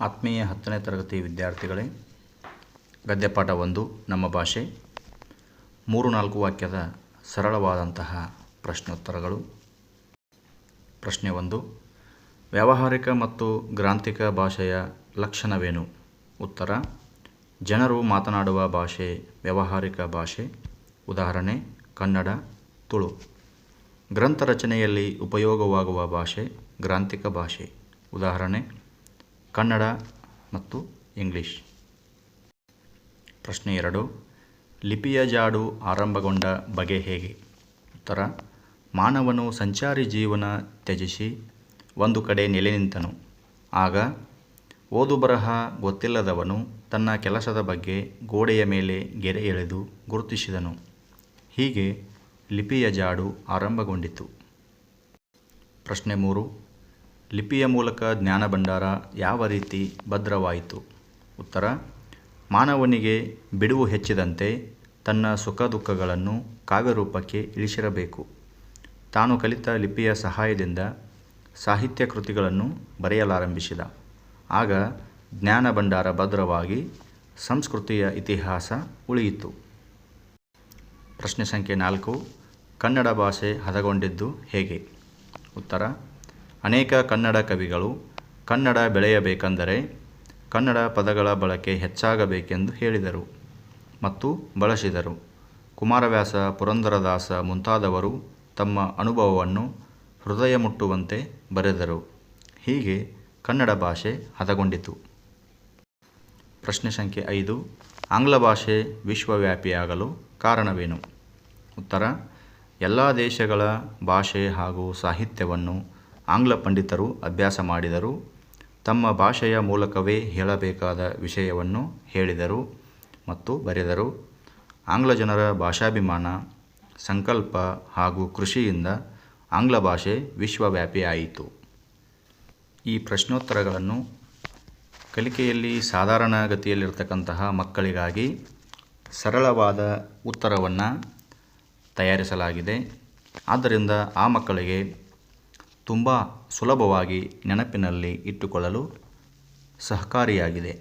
ಆತ್ಮೀಯ ಹತ್ತನೇ ತರಗತಿ ವಿದ್ಯಾರ್ಥಿಗಳೇ, ಗದ್ಯಪಾಠ ಒಂದು, ನಮ್ಮ ಭಾಷೆ. ಮೂರು ನಾಲ್ಕು ವಾಕ್ಯದ ಸರಳವಾದಂತಹ ಪ್ರಶ್ನೋತ್ತರಗಳು. ಪ್ರಶ್ನೆ ಒಂದು, ವ್ಯಾವಹಾರಿಕ ಮತ್ತು ಗ್ರಾಂಥಿಕ ಭಾಷೆಯ ಲಕ್ಷಣವೇನು? ಉತ್ತರ, ಜನರು ಮಾತನಾಡುವ ಭಾಷೆ ವ್ಯಾವಹಾರಿಕ ಭಾಷೆ. ಉದಾಹರಣೆ, ಕನ್ನಡ, ತುಳು. ಗ್ರಂಥ ರಚನೆಯಲ್ಲಿ ಉಪಯೋಗವಾಗುವ ಭಾಷೆ ಗ್ರಾಂಥಿಕ ಭಾಷೆ. ಉದಾಹರಣೆ ಕನ್ನಡ ಮತ್ತು ಇಂಗ್ಲಿಷ್. ಪ್ರಶ್ನೆ ಎರಡು, ಲಿಪಿಯ ಜಾಡು ಆರಂಭಗೊಂಡ ಬಗೆ ಹೇಗೆ? ಉತ್ತರ, ಮಾನವನು ಸಂಚಾರಿ ಜೀವನ ತ್ಯಜಿಸಿ ಒಂದು ಕಡೆ ನೆಲೆ ನಿಂತನು ಆಗ ಓದು ಬರಹ ಗೊತ್ತಿಲ್ಲದವನು ತನ್ನ ಕೆಲಸದ ಬಗ್ಗೆ ಗೋಡೆಯ ಮೇಲೆ ಗೆರೆ ಎಳೆದು ಗುರುತಿಸಿದನು. ಹೀಗೆ ಲಿಪಿಯ ಜಾಡು ಆರಂಭಗೊಂಡಿತು. ಪ್ರಶ್ನೆ ಮೂರು ಲಿಪಿಯ ಮೂಲಕ ಜ್ಞಾನ ಭಂಡಾರ ಯಾವ ರೀತಿ ಭದ್ರವಾಯಿತು? ಉತ್ತರ, ಮಾನವನಿಗೆ ಬಿಡುವು ಹೆಚ್ಚಿದಂತೆ ತನ್ನ ಸುಖ ದುಃಖಗಳನ್ನು ಕಾವ್ಯರೂಪಕ್ಕೆ ಇಳಿಸಿರಬೇಕು. ತಾನು ಕಲಿತ ಲಿಪಿಯ ಸಹಾಯದಿಂದ ಸಾಹಿತ್ಯ ಕೃತಿಗಳನ್ನು ಬರೆಯಲಾರಂಭಿಸಿದ. ಆಗ ಜ್ಞಾನ ಭಂಡಾರ ಭದ್ರವಾಗಿ ಸಂಸ್ಕೃತಿಯ ಇತಿಹಾಸ ಉಳಿಯಿತು. ಪ್ರಶ್ನೆ ಸಂಖ್ಯೆ ನಾಲ್ಕು, ಕನ್ನಡ ಭಾಷೆ ಹದಗೊಂಡಿದ್ದು ಹೇಗೆ? ಉತ್ತರ ಅನೇಕ ಕನ್ನಡ ಕವಿಗಳು ಕನ್ನಡ ಬೆಳೆಯಬೇಕೆಂದರೆ ಕನ್ನಡ ಪದಗಳ ಬಳಕೆ ಹೆಚ್ಚಾಗಬೇಕೆಂದು ಹೇಳಿದರು ಮತ್ತು ಬಳಸಿದರು. ಕುಮಾರವ್ಯಾಸ ಪುರಂದರದಾಸ ಮುಂತಾದವರು ತಮ್ಮ ಅನುಭವವನ್ನು ಹೃದಯ ಮುಟ್ಟುವಂತೆ ಬರೆದರು. ಹೀಗೆ ಕನ್ನಡ ಭಾಷೆ ಹದಗೊಂಡಿತು. ಪ್ರಶ್ನೆ ಸಂಖ್ಯೆ ಐದು, ಆಂಗ್ಲ ಭಾಷೆ ವಿಶ್ವವ್ಯಾಪಿಯಾಗಲು ಕಾರಣವೇನು? ಉತ್ತರ, ಎಲ್ಲ ದೇಶಗಳ ಭಾಷೆ ಹಾಗೂ ಸಾಹಿತ್ಯವನ್ನು ಆಂಗ್ಲ ಪಂಡಿತರು ಅಭ್ಯಾಸ ಮಾಡಿದರು. ತಮ್ಮ ಭಾಷೆಯ ಮೂಲಕವೇ ಹೇಳಬೇಕಾದ ವಿಷಯವನ್ನು ಹೇಳಿದರು ಮತ್ತು ಬರೆದರು. ಆಂಗ್ಲ ಜನರ ಭಾಷಾಭಿಮಾನ, ಸಂಕಲ್ಪ ಹಾಗೂ ಕೃಷಿಯಿಂದ ಆಂಗ್ಲ ಭಾಷೆ ವಿಶ್ವವ್ಯಾಪಿಯಾಯಿತು ಈ ಪ್ರಶ್ನೋತ್ತರಗಳನ್ನು ಕಲಿಕೆಯಲ್ಲಿ ಸಾಧಾರಣ ಗತಿಯಲ್ಲಿರ್ತಕ್ಕಂತಹ ಮಕ್ಕಳಿಗಾಗಿ ಸರಳವಾದ ಉತ್ತರವನ್ನು ತಯಾರಿಸಲಾಗಿದೆ. ಆದ್ದರಿಂದ ಆ ಮಕ್ಕಳಿಗೆ ತುಂಬ ಸುಲಭವಾಗಿ ನೆನಪಿನಲ್ಲಿ ಇಟ್ಟುಕೊಳ್ಳಲು ಸಹಕಾರಿಯಾಗಿದೆ.